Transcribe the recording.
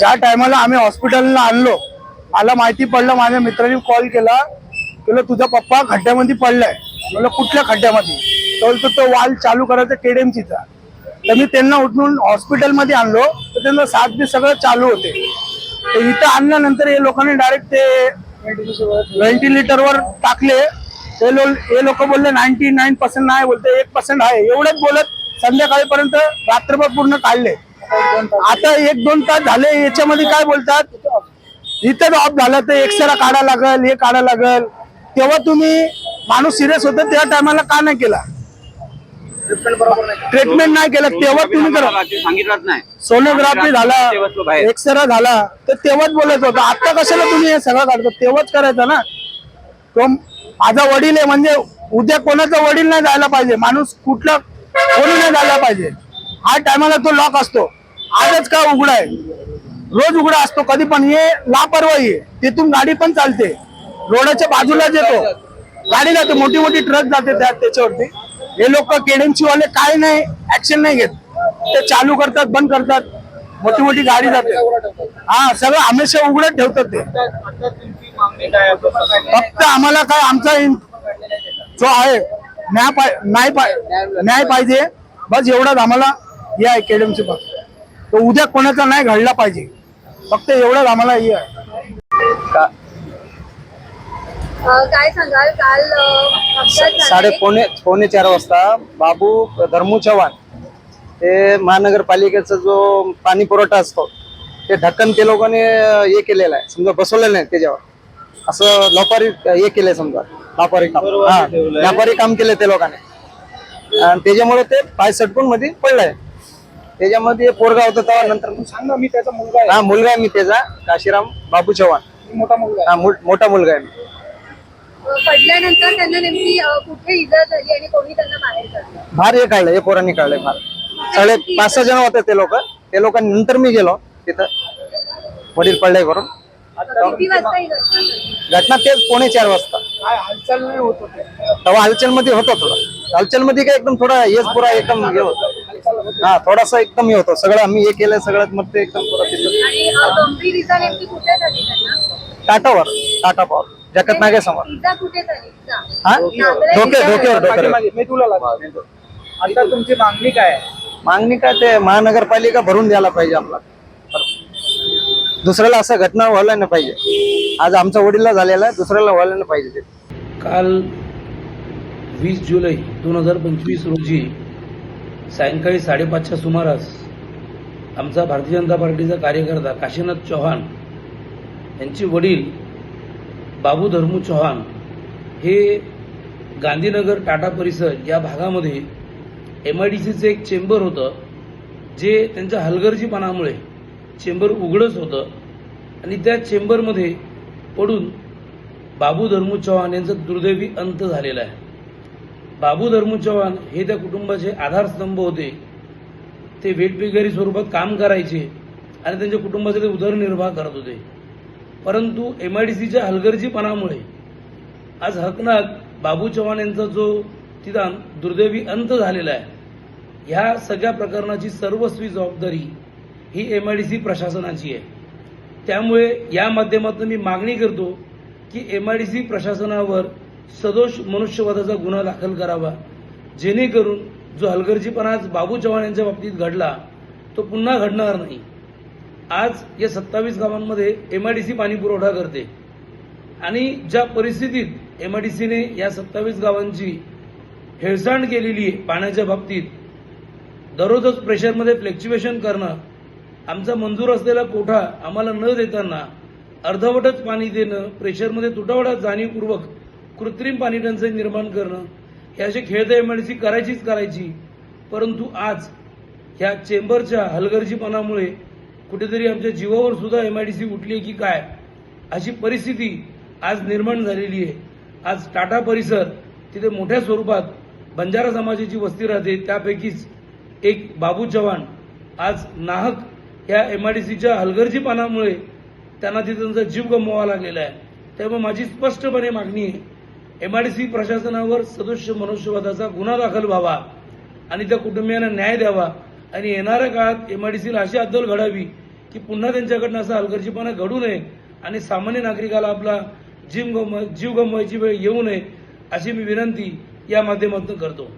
ज्या टायमाला आम्ही हॉस्पिटलला आणलो मला माहिती पडलं माझ्या मित्राने कॉल. केला तुला तुझा पप्पा खड्ड्यामध्ये पडलाय. म्हणलं कुठल्या खड्ड्यामध्ये? तो बोलतो तो वाल चालू करायचा केडेमचीचा तर मी त्यांना उठून हॉस्पिटलमध्ये आणलो. तर त्यांना सात दिवस सगळं चालू होते. तर इथं आणल्यानंतर हे लोकांनी डायरेक्ट ते व्हेंटिलेटरवर टाकले. ते लो हे लोक बोलले नाईन्टी नाईन पर्सेंट नाही. बोलते एक पर्सेंट आहे. एवढंच बोलत संध्याकाळीपर्यंत रात्रभर पूर्ण काढले. आता एक दोन तास झाले याच्यामध्ये काय बोलतात? इथं ऑफ झालं तर एक्सरा काढा लागल हे काढा लागल. तेव्हा तुम्ही माणूस सिरियस होता त्या टायमाला का नाही केला? ट्रीटमेंट नाही. केलं तेव्हा तुम्ही करा. सांगितलंच नाही. सोनोग्राफी झाला. एक्सरा झाला तर तेव्हाच बोलायचं होतं. आता कशाला तुम्ही हे सगळं काढता? तेव्हाच करायचं ना? तो माझा वडील आहे म्हणजे उद्या कोणाचा वडील नाही जायला पाहिजे. माणूस कुठला कोणी नाही जायला पाहिजे. हा टायमाला तो लॉक असतो. आजच का उघडा आहे? रोज उघडा असतो कधी पण. हे लापरवाही आहे. तिथून गाडी पण चालते. रोडाच्या बाजूलाच येतो गाडी जाते मोठी मोठी ट्रक जाते त्यात त्याच्यावरती. हे लोक केडेन्सी वाले काय नाही ऍक्शन नाही घेत. ते चालू करतात बंद करतात. मोठी मोठी गाडी जाते. हा सगळं हमेशा उघडत ठेवतात ते. फक्त आम्हाला काय आमचा जो आहे न्याय पाय न्याय न्याय पाहिजे. बस एवढाच आम्हाला हे आहे पासून तो उद्या कोणाचा नाही घडला पाहिजे? फक्त एवढंच आम्हाला हे आहे. काय सांगाल? काल साडे. पोणे पोणे चार वाजता बाबू धर्मू चव्हाण हे महानगरपालिकेचा जो पाणी पुरवठा असतो ते ढक्कन ते लोकांनी हे केलेलं आहे. समजा बसवलेलं नाही त्याच्यावर. असं लपारी हे केलंय समजा. लापारी काम. हा. व्यापारी काम केले ते लोकांनी. आणि त्याच्यामुळे ते पाय सटकून मध्ये पडलंय. त्याच्यामध्ये पोरगा होता तेव्हा नंतर सांगा मी त्याचा मुलगा हा मुलगा आहे मी त्याचा काशीराम बाबू चव्हाण. मोठा मुलगा हा मो- मोठा मुलगा आहे मी. पडल्यानंतर त्यांना नेमकी अ, कुठे इजा झाली आणि कोणी त्यांना बाहेर काढलं? भार हे काढलं हे पोरांनी काढलंय भार. सगळे पाच सहा जण होते ते लोक. ते लोक नंतर मी गेलो तिथं. वडील पडले करून. किती वाजता ही घटना घडली? घटना तेच पोणे चार वाजता. काय हालचाल नाही होत होते. तेव्हा हलचलमध्ये होतो थोडं. हलचलमध्ये काय एकदम थोडा हेच पुरा एकदम हे होतं. हा थोडासा एकदम हे होतो. सगळं आम्ही हे केलं सगळं मग ते एकदम पुरा तिथं. आणि अ, गंभीर इजा नेमकी कुठे झाली त्यांना? टाटावर टाटा पॉवर जगत नागे समोर. इजा कुठे झाली? इजा. हा? झाली. डोक्यावर मी तुला लागतो आता तुमची मागणी काय आहे? मागणी काय ते महानगरपालिका भरून द्यायला पाहिजे आपला दुसऱ्याला असं घटना व्हायला नाही पाहिजे. आज आमच्या वडीलला झालेला आहे दुसऱ्याला व्हायला नाही पाहिजे ते. काल वीस जुलै दोन हजार पंचवीस रोजी सायंकाळी साडेपाचच्या सुमारास आमचा भारतीय जनता पार्टीचा कार्यकर्ता काशीनाथ चौहान यांचे वडील बाबू धर्मू चौहान हे गांधीनगर टाटा परिसर या भागामध्ये एम आय डी सीचं एक चेंबर होतं जे त्यांच्या हलगर्जीपणामुळे चेंबर उघडच होतं आणि त्या चेंबरमध्ये पडून बाबू धर्मू चौहान यांचा दुर्दैवी अंत झालेला आहे. बाबू धर्मू चव्हाण हे त्या कुटुंबाचे आधारस्तंभ होते. ते वेठबिगारी स्वरूपात काम करायचे आणि त्यांच्या कुटुंबाचा ते उदरनिर्वाह करत होते. परंतु एम आय डी सीच्या हलगर्जीपणामुळे आज हकनात बाबू चव्हाण यांचा जो तिथं दुर्दैवी अंत झालेला आहे ह्या सगळ्या प्रकरणाची सर्वस्वी जबाबदारी ही एम आय डी सी प्रशासनाची आहे. त्यामुळे या माध्यमातून मी मागणी करतो की एम आय डी सी प्रशासनावर सदोष मनुष्यवधाचा गुन्हा दाखल करावा. जेणेकरून जो हलगर्जीपणा आज बाबू चव्हाण यांच्या बाबतीत घडला तो पुन्हा घडणार नाही. आज या सत्तावीस गावांमध्ये एम आय डी सी पाणी पुरवठा करते. आणि ज्या परिस्थितीत एम आय डी सीने या सत्तावीस गावांची हेळसांड केलेली आहे पाण्याच्या बाबतीत दररोजच प्रेशरमध्ये फ्लेक्च्युएशन करणं आमचा मंजूर असलेला कोठा आम्हाला न देताना अर्धवटच पाणी देणं प्रेशरमध्ये तुटवडा जाणीवपूर्वक कृत्रिम पाणी टंचाई निर्माण करणं हे असे खेळ तर एमआयडीसी करायचीच करायची. परंतु आज ह्या चेंबरच्या हलगर्जीपणामुळे कुठेतरी आमच्या जीवावर सुद्धा एमआयडीसी उठली आहे की काय अशी परिस्थिती आज निर्माण झालेली आहे. आज टाटा परिसर तिथे मोठ्या स्वरूपात बंजारा समाजाची वस्ती राहते. त्यापैकीच एक बाबू चव्हाण आज नाहक या एम आय डी सीच्या हलगर्जीपणामुळे त्यांना तिथे त्यांचा जीव गमवावा लागलेला आहे. त्यामुळे माझी स्पष्टपणे मागणी आहे एम आय डी सी प्रशासनावर सदस्य मनुष्यवादाचा गुन्हा दाखल व्हावा आणि त्या कुटुंबियांना न्याय द्यावा. आणि येणाऱ्या काळात एम आय डी सीला अशी अद्दल घडावी की पुन्हा त्यांच्याकडनं असा हलगर्जीपणा घडू नये आणि सामान्य नागरिकाला आपला जीव गम जीव गमवायची वेळ येऊ नये अशी मी विनंती या माध्यमातून करतो.